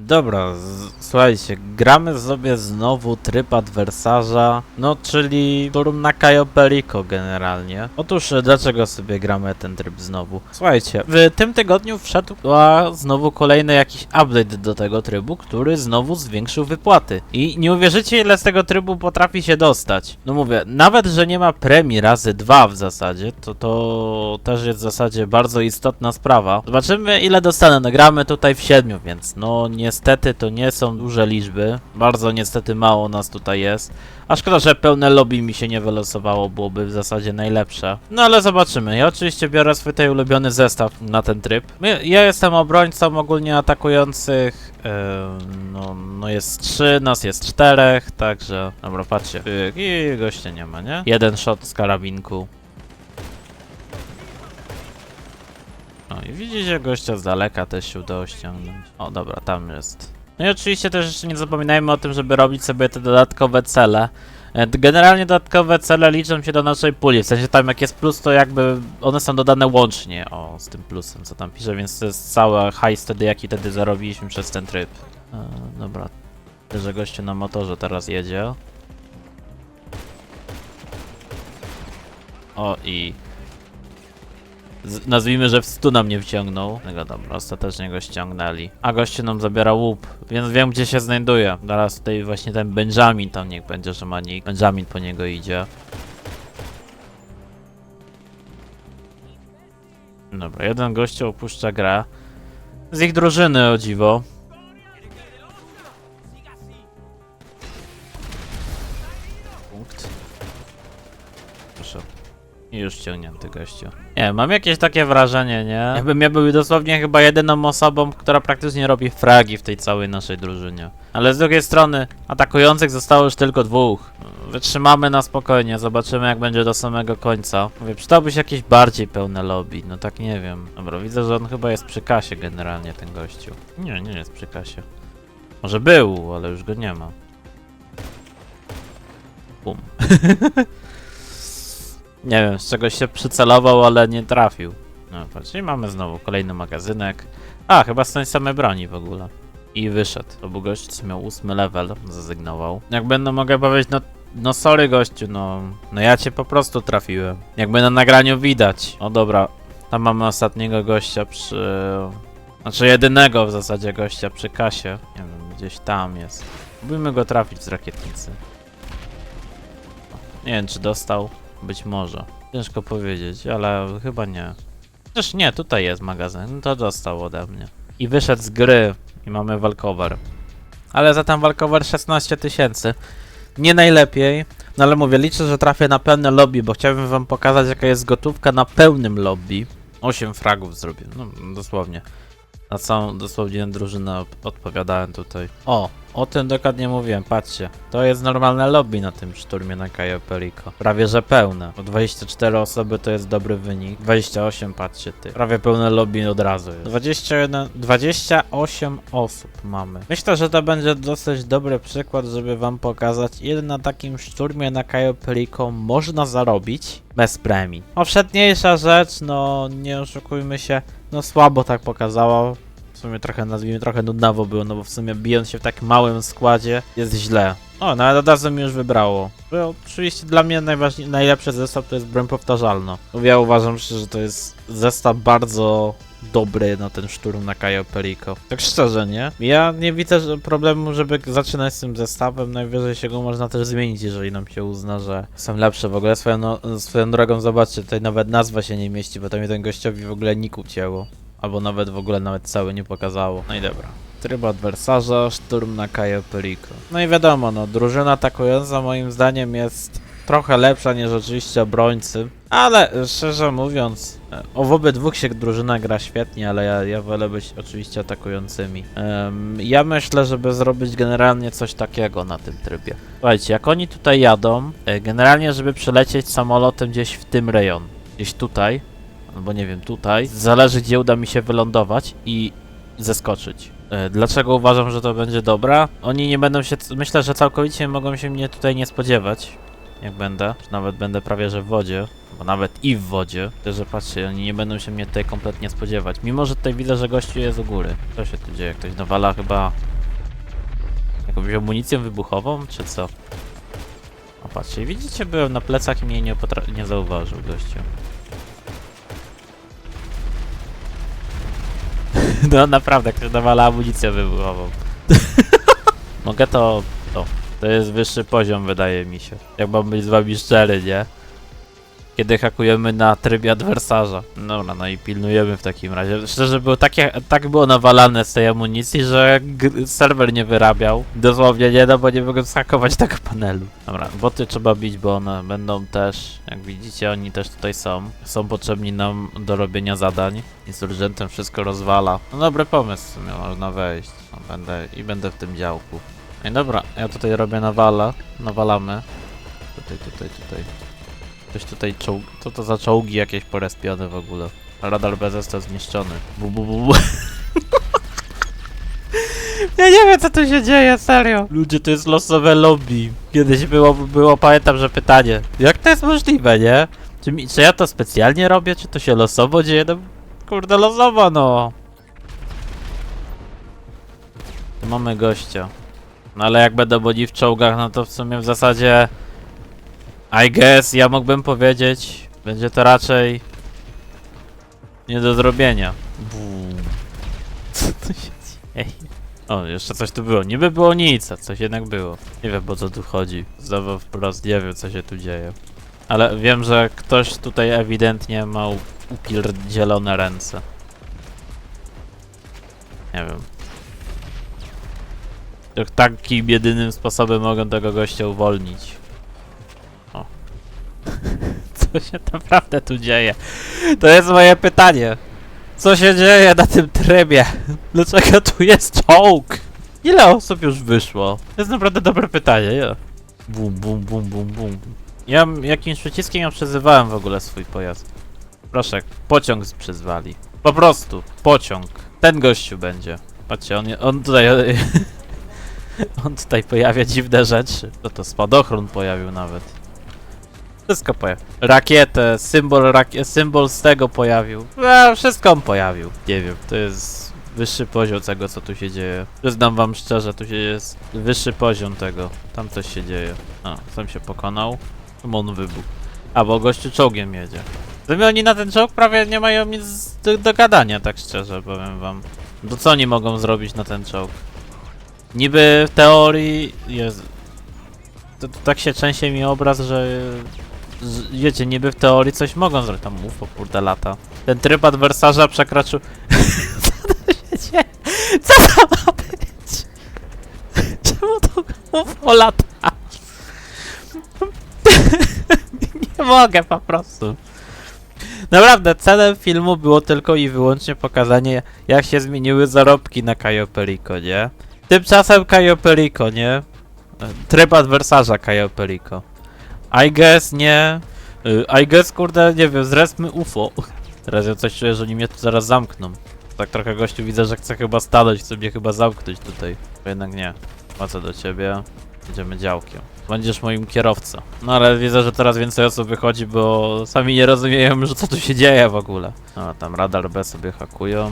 Dobra, słuchajcie, gramy sobie znowu tryb adwersarza, no czyli Turum na Cayo Perico generalnie. Otóż e, dlaczego sobie gramy ten tryb znowu? Słuchajcie, w tym tygodniu wszedł znowu kolejny jakiś update do tego trybu, który znowu zwiększył wypłaty. I nie uwierzycie ile z tego trybu potrafi się dostać. No mówię, nawet że nie ma premii razy dwa w zasadzie, to to też jest w zasadzie bardzo istotna sprawa. Zobaczymy ile dostanę. No gramy tutaj w siedmiu, więc no niestety to nie są duże liczby. Bardzo niestety mało nas tutaj jest. A szkoda, że pełne lobby mi się nie wylosowało, byłoby w zasadzie najlepsze. No ale zobaczymy. Ja oczywiście biorę swój tutaj ulubiony zestaw na ten tryb. Ja jestem obrońcą ogólnie atakujących. No, no jest trzy, nas jest czterech, także... Dobra, patrzcie. I gościa nie ma, nie? Jeden shot z karabinku. I widzicie gościa z daleka też się udało ściągnąć. O, dobra, tam jest. No i oczywiście też jeszcze nie zapominajmy o tym, żeby robić sobie te dodatkowe cele. E, Generalnie dodatkowe cele liczą się do naszej puli, w sensie tam jak jest plus, to jakby one są dodane łącznie, o, z tym plusem, co tam pisze, więc to jest cały hajs wtedy, jaki wtedy zarobiliśmy przez ten tryb. E, dobra, że gościu na motorze teraz jedzie. O, i nazwijmy, że w stu nam nie wciągnął. No dobra, ostatecznie go ściągnęli. A gościu nam zabiera łup, więc wiem gdzie się znajduje. Zaraz tutaj właśnie ten Benjamin tam niech będzie, że ma nick. Benjamin po niego idzie. Dobra, jeden gościu opuszcza grę. Z ich drużyny o dziwo. Punkt. Proszę. I już ciągnięty gościu. Nie, mam jakieś takie wrażenie, nie? Jakbym ja był dosłownie chyba jedyną osobą, która praktycznie robi fragi w tej całej naszej drużynie. Ale z drugiej strony, atakujących zostało już tylko dwóch. Wytrzymamy na spokojnie, zobaczymy jak będzie do samego końca. Mówię, przydałoby się jakieś bardziej pełne lobby, no tak nie wiem. Dobra, widzę, że on chyba jest przy kasie generalnie, ten gościu. Nie, nie jest przy kasie. Może był, ale już go nie ma. Bum. Nie wiem, z czegoś się przycelował, ale nie trafił. No patrz, i mamy znowu kolejny magazynek. A, chyba z tej samej broni w ogóle. I wyszedł. To był gość, co miał ósmy level, zasygnował. Jak będę mogę powiedzieć, no, no sorry gościu, no, no ja cię po prostu trafiłem. Jakby na nagraniu widać. O dobra, tam mamy ostatniego gościa przy... Znaczy jedynego w zasadzie gościa przy kasie. Nie wiem, gdzieś tam jest. Próbujmy go trafić z rakietnicy. Nie wiem, czy dostał. Być może. Ciężko powiedzieć, ale chyba nie. Chociaż nie, tutaj jest magazyn. No to dostał ode mnie. I wyszedł z gry. I mamy walkover. Ale za ten walkover 16 tysięcy. Nie najlepiej. No ale mówię, liczę, że trafię na pełne lobby, bo chciałbym wam pokazać jaka jest gotówka na pełnym lobby. 8 fragów zrobię, no dosłownie. Na całą dosłownie drużynę odpowiadałem tutaj. O, o tym dokładnie mówiłem, patrzcie. To jest normalne lobby na tym szturmie na Cayo Perico. Prawie że pełne. Bo 24 osoby to jest dobry wynik. 28, patrzcie ty. Prawie pełne lobby od razu jest. 21, 28 osób mamy. Myślę, że to będzie dosyć dobry przykład, żeby wam pokazać, ile na takim szturmie na Cayo Perico można zarobić bez premii. Powszedniejsza rzecz, no nie oszukujmy się, no słabo tak pokazała. W sumie trochę, nazwijmy, trochę nudnawo było, no bo w sumie bijąc się w tak małym składzie jest źle. O, no ale od razu mi już wybrało. Bo oczywiście dla mnie najlepszy zestaw to jest broń powtarzalna. Ja uważam, że to jest zestaw bardzo dobry na ten szturm na Cayo Perico. Tak szczerze, nie? Ja nie widzę problemu, żeby zaczynać z tym zestawem. Najwyżej się go można też zmienić, jeżeli nam się uzna, że są lepsze. W ogóle swoją, no, swoją drogą, zobaczcie, tutaj nawet nazwa się nie mieści, bo tam jeden gościowi w ogóle niku cięło. Albo nawet w ogóle nawet całe nie pokazało. No i dobra. Tryb adwersarza, szturm na Cayo Perico. No i wiadomo, no, drużyna atakująca moim zdaniem jest trochę lepsza niż oczywiście obrońcy. Ale szczerze mówiąc, e, o w obydwu się drużyna gra świetnie, ale ja, ja wolę być oczywiście atakującymi. Em, ja myślę, żeby zrobić generalnie coś takiego na tym trybie. Słuchajcie, jak oni tutaj jadą, e, generalnie żeby przelecieć samolotem gdzieś w tym rejon, gdzieś tutaj, albo nie wiem, tutaj, zależy gdzie uda mi się wylądować i zeskoczyć. E, Dlaczego uważam, że to będzie dobra? Oni nie będą się, myślę, że całkowicie mogą się mnie tutaj nie spodziewać, jak będę, nawet będę prawie, że w wodzie, bo nawet i w wodzie, to że patrzcie, oni nie będą się mnie tutaj kompletnie spodziewać, mimo że tutaj widzę, że gościu jest u góry. Co się tu dzieje? Ktoś nawala chyba jakąś amunicją wybuchową, czy co? O patrzcie, widzicie, byłem na plecach i mnie nie, nie zauważył gościu. No naprawdę, ktoś dawala amunicję wybuchową. Mogę to... to. To jest wyższy poziom, wydaje mi się. Jak mam być z wami szczery, nie? Kiedy hakujemy na trybie adwersarza. Dobra, no i pilnujemy w takim razie. Szczerze było takie, tak było nawalane z tej amunicji, że serwer nie wyrabiał. Dosłownie nie, no bo nie mogłem zhakować tego panelu. Dobra, boty trzeba bić, bo one będą też, jak widzicie, oni też tutaj są. Są potrzebni nam do robienia zadań. Insurgentem wszystko rozwala. No dobry pomysł w sumie, można wejść. No, będę i będę w tym działku. No i dobra, ja tutaj robię nawala. Nawalamy. Tutaj, tutaj, tutaj. Coś tutaj czołg... Co to za czołgi jakieś porespione w ogóle? Radar bez został zniszczony. Bu, bu, bu, bu. Ja nie wiem co tu się dzieje, serio. Ludzie, to jest losowe lobby. Kiedyś było, było pamiętam, że pytanie. Jak to jest możliwe, nie? Czy, mi, czy ja to specjalnie robię, czy to się losowo dzieje? No, kurde, losowo, no. Mamy gościa. No ale jak będą oni w czołgach, no to w sumie w zasadzie... I guess, ja mógłbym powiedzieć, będzie to raczej nie do zrobienia. Co tu się dzieje? O, jeszcze coś tu było. Niby było nic, a coś jednak było. Nie wiem po co tu chodzi. Znowu wprost nie wiem co się tu dzieje. Ale wiem, że ktoś tutaj ewidentnie ma upierdzielone ręce. Nie wiem. To takim jedynym sposobem mogą tego gościa uwolnić. Co się naprawdę tu dzieje? To jest moje pytanie. Co się dzieje na tym trybie? Dlaczego tu jest czołg? Ile osób już wyszło? To jest naprawdę dobre pytanie, nie? Bum, bum, bum, bum, bum. Ja jakimś przyciskiem ja przyzywałem w ogóle swój pojazd. Proszę, pociąg przyzwali. Po prostu, pociąg. Ten gościu będzie. Patrzcie, on, on tutaj... on tutaj pojawia dziwne rzeczy. To to spadochron pojawił nawet. Wszystko pojawił. Rakietę, symbol, rakie, symbol z tego pojawił. E, wszystko on pojawił. Nie wiem, to jest wyższy poziom tego, co tu się dzieje. Przyznam wam szczerze, tu się jest wyższy poziom tego. Tam coś się dzieje. A, sam się pokonał. On wybuchł. A, bo gościu czołgiem jedzie. Gdyby oni na ten czołg prawie nie mają nic do, do gadania, tak szczerze powiem wam. To co oni mogą zrobić na ten czołg? Niby w teorii jest... To, to tak się częściej mi obraz, że wiecie, niby w teorii coś mogą zrobić. Tam UFO, kurde, lata. Ten tryb adwersarza przekroczył... Co to się dzieje? Co to ma być? Czemu to UFO lata? Nie mogę po prostu. Naprawdę, celem filmu było tylko i wyłącznie pokazanie, jak się zmieniły zarobki na Cayo Perico, nie? Tymczasem Cayo Perico, nie? Tryb adwersarza Cayo Perico. I guess nie. Y, I guess kurde, nie wiem, zreszmy UFO. Teraz ja coś czuję, że oni mnie tu zaraz zamkną. Tak trochę gościu widzę, że chce chyba stanąć, chce mnie chyba zamknąć tutaj. Jednak nie. Co do ciebie. Jedziemy działkiem. Będziesz moim kierowcą. No ale widzę, że coraz więcej osób wychodzi, bo sami nie rozumieją, że co tu się dzieje w ogóle. No tam radar B sobie hakują.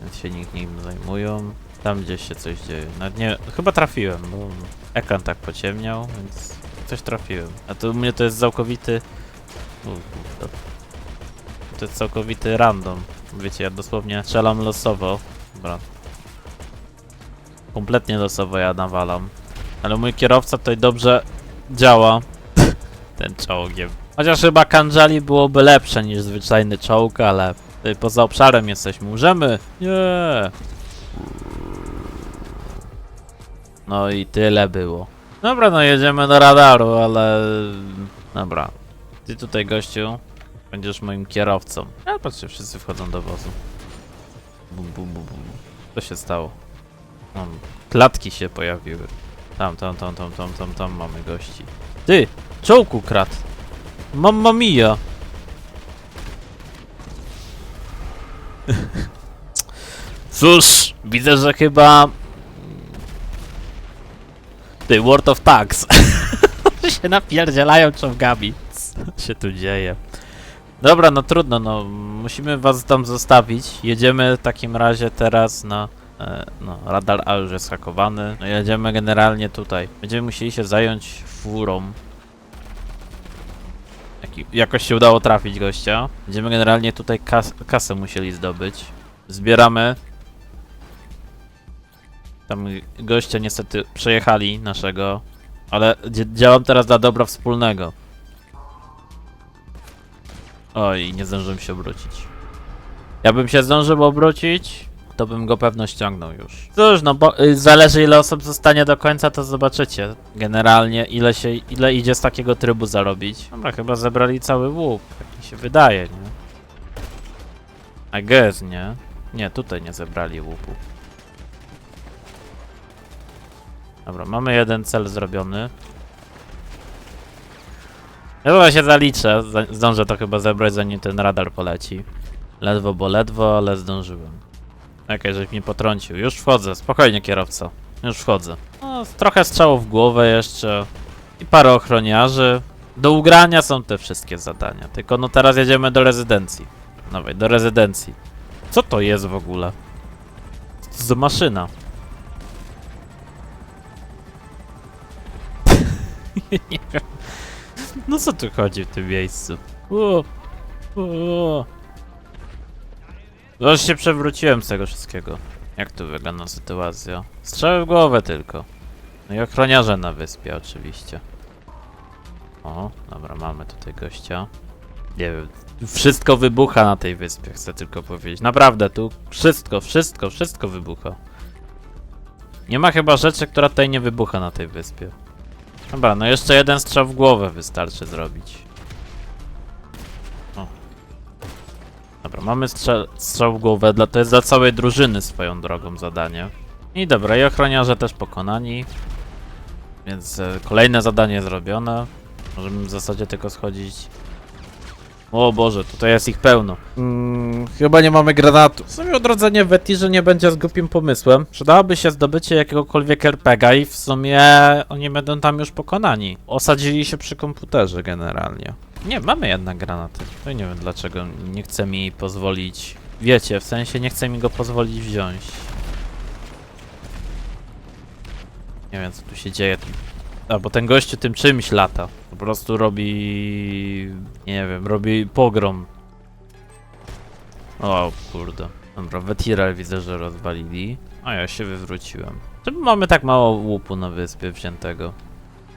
Więc się nikt nim zajmują. Tam gdzieś się coś dzieje. Nawet nie, chyba trafiłem, bo ekran tak pociemniał, więc coś trafiłem. A tu u mnie to jest całkowity... To jest całkowity random. Wiecie, ja dosłownie strzelam losowo. Dobra. Kompletnie losowo ja nawalam. Ale mój kierowca tutaj dobrze działa. Ten czołgiem. Chociaż chyba Kanjali byłoby lepsze niż zwyczajny czołg, ale tutaj poza obszarem jesteśmy. Możemy? Nie. No i tyle było. Dobra, no jedziemy do radaru, ale... Dobra. Ty tutaj, gościu, będziesz moim kierowcą. A patrzcie, wszyscy wchodzą do wozu. Bum, bum, bum, bum. Co się stało? No, klatki się pojawiły. Tam, tam, tam, tam, tam, tam, tam mamy gości. Ty! Czołku krat! Mamma mia! Cóż, widzę, że chyba... Ty, World of Tanks. się napierdzielają czołgami. Co się tu dzieje? Dobra, no trudno, no. Musimy was tam zostawić. Jedziemy w takim razie teraz na E, no, radar A już jest hakowany. No jedziemy generalnie tutaj. Będziemy musieli się zająć furą. Jaki, jakoś się udało trafić gościa. Będziemy generalnie tutaj kas kasę musieli zdobyć. Zbieramy. Tam gościa niestety przejechali naszego. Ale dzia- działam teraz dla dobra wspólnego. Oj, nie zdążyłem się obrócić. Ja bym się zdążył obrócić, to bym go pewno ściągnął już. Cóż, no bo y, zależy ile osób zostanie do końca, to zobaczycie. Generalnie ile się, ile idzie z takiego trybu zarobić. Dobra, chyba zebrali cały łup, jak mi się wydaje, nie? I guess, nie? Nie, tutaj nie zebrali łupu. Dobra, mamy jeden cel zrobiony. Ja chyba się zaliczę, za- zdążę to chyba zebrać zanim ten radar poleci. Ledwo, bo ledwo, ale zdążyłem. Okej, żeś mnie potrącił. Już wchodzę, spokojnie kierowco. Już wchodzę. No, trochę strzałów w głowę jeszcze. I parę ochroniarzy. Do ugrania są te wszystkie zadania. Tylko no teraz jedziemy do rezydencji. Nowej, do rezydencji. Co to jest w ogóle? Co to za maszyna? Nie wiem. No co tu chodzi w tym miejscu? O, o. Już się przewróciłem z tego wszystkiego. Jak tu wygląda sytuacja? Strzały w głowę tylko. No i ochroniarze na wyspie oczywiście. O, dobra, mamy tutaj gościa. Nie wiem, wszystko wybucha na tej wyspie, chcę tylko powiedzieć. Naprawdę, tu wszystko, wszystko, wszystko wybucha. Nie ma chyba rzeczy, która tutaj nie wybucha na tej wyspie. Dobra, no jeszcze jeden strzał w głowę wystarczy zrobić. O. Dobra, mamy strzał w głowę, dla, to jest dla całej drużyny swoją drogą zadanie. I dobra, i ochroniarze też pokonani. Więc e, kolejne zadanie zrobione. Możemy w zasadzie tylko schodzić. O Boże, tutaj jest ich pełno. Mm, chyba nie mamy granatu. W sumie odrodzenie w Etirze nie będzie z głupim pomysłem. Przydałoby się zdobycie jakiegokolwiek RPGa i w sumie oni będą tam już pokonani. Osadzili się przy komputerze generalnie. Nie, mamy jednak granaty. To nie wiem dlaczego nie chce mi pozwolić. Wiecie, w sensie nie chce mi go pozwolić wziąć. Nie wiem co tu się dzieje. A, bo ten gościu tym czymś lata. Po prostu robi... Nie wiem, robi pogrom. O kurde. Dobra, Wetiral widzę, że rozwalili. A ja się wywróciłem. Czemu mamy tak mało łupu na wyspie wziętego?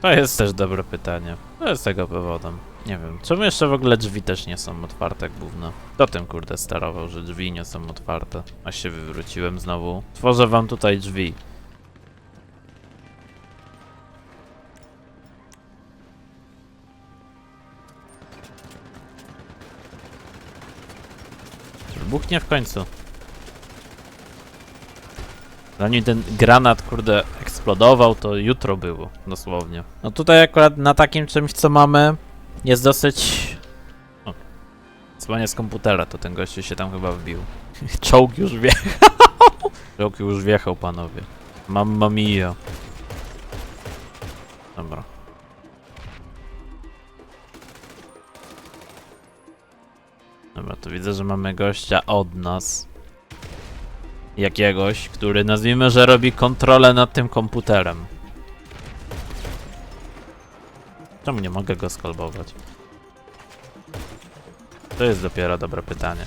To jest też dobre pytanie. To jest tego powodem. Nie wiem, czemu jeszcze w ogóle drzwi też nie są otwarte, gówno? Kto tym kurde sterował, że drzwi nie są otwarte? A się wywróciłem znowu. Tworzę wam tutaj drzwi. Wybuchnie w końcu. Zanim ten granat, kurde, eksplodował, to jutro było, dosłownie. No tutaj akurat na takim czymś, co mamy, jest dosyć... O, dzwonię z komputera, to ten gościu się tam chyba wbił. Czołg już wjechał. Czołg już wjechał, panowie. Mamma mia. Dobra. Dobra, to widzę, że mamy gościa od nas. Jakiegoś, który nazwijmy, że robi kontrolę nad tym komputerem. Czemu nie mogę go skolbować? To jest dopiero dobre pytanie.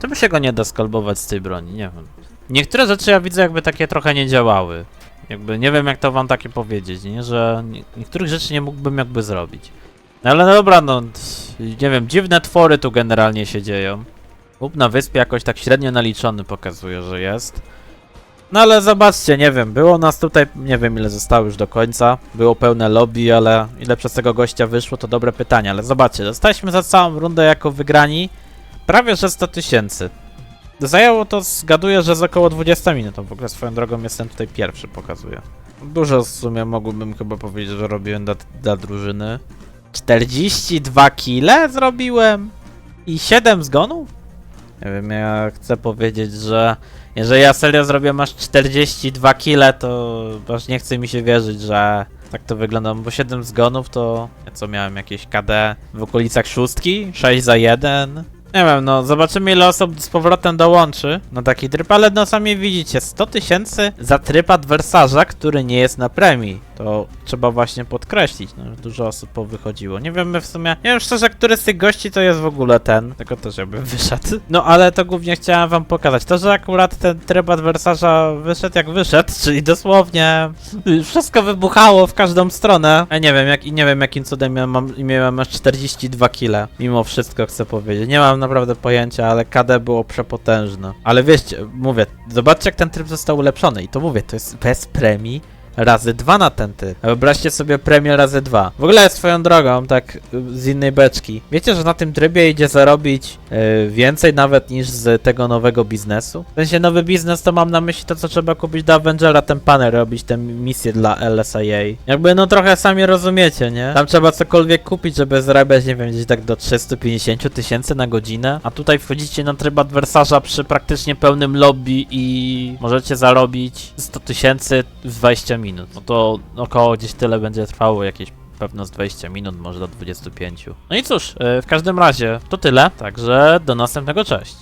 Czemu się go nie da skolbować z tej broni? Nie wiem. Niektóre rzeczy ja widzę jakby takie trochę nie działały. Jakby nie wiem jak to wam takie powiedzieć, nie? Że nie, niektórych rzeczy nie mógłbym jakby zrobić. Ale no dobra, no nie wiem, dziwne twory tu generalnie się dzieją. Łup na wyspie jakoś tak średnio naliczony pokazuje, że jest. No ale zobaczcie, nie wiem, było nas tutaj, nie wiem ile zostało już do końca. Było pełne lobby, ale ile przez tego gościa wyszło, to dobre pytanie. Ale zobaczcie, dostaliśmy za całą rundę jako wygrani prawie że 100 tysięcy. Zajęło to, zgaduję, że z około 20 minut. W ogóle swoją drogą jestem tutaj pierwszy, pokazuję. Dużo w sumie mógłbym chyba powiedzieć, że robiłem dla drużyny. 42 kile zrobiłem i 7 zgonów? Nie wiem, ja chcę powiedzieć, że jeżeli ja serio zrobiłem aż 42 kile, to aż nie chce mi się wierzyć, że tak to wygląda, bo 7 zgonów to co miałem jakieś KD w okolicach szóstki? 6 za 1? Nie wiem, no zobaczymy ile osób z powrotem dołączy na taki tryb, ale no sami widzicie, 100 tysięcy za tryb adwersarza, który nie jest na premii. To trzeba właśnie podkreślić, no, dużo osób powychodziło. Nie wiemy w sumie, nie wiem szczerze, który z tych gości to jest w ogóle ten, tylko też jakby wyszedł. No ale to głównie chciałem wam pokazać. To, że akurat ten tryb adwersarza wyszedł jak wyszedł, czyli dosłownie wszystko wybuchało w każdą stronę. Ja nie wiem, jak, nie wiem jakim cudem ja mam, miałem aż 42 kile. Mimo wszystko chcę powiedzieć. Nie mam naprawdę pojęcia, ale KD było przepotężne. Ale wiecie, mówię, zobaczcie jak ten tryb został ulepszony. I to mówię, to jest bez premii razy dwa na ten typ. Wyobraźcie sobie premię razy dwa. W ogóle swoją drogą, tak z innej beczki. Wiecie, że na tym trybie idzie zarobić y, więcej nawet niż z tego nowego biznesu? W sensie nowy biznes to mam na myśli to, co trzeba kupić do Avengera, ten panel, robić te misje dla LSIA. Jakby no trochę sami rozumiecie, nie? Tam trzeba cokolwiek kupić, żeby zarabiać, nie wiem, gdzieś tak do 350 tysięcy na godzinę. A tutaj wchodzicie na tryb adwersarza przy praktycznie pełnym lobby i możecie zarobić 100 tysięcy w 20 minut. No to około gdzieś tyle będzie trwało, jakieś pewno z 20 minut, może do 25. No i cóż, yy, w każdym razie to tyle, także do następnego, cześć.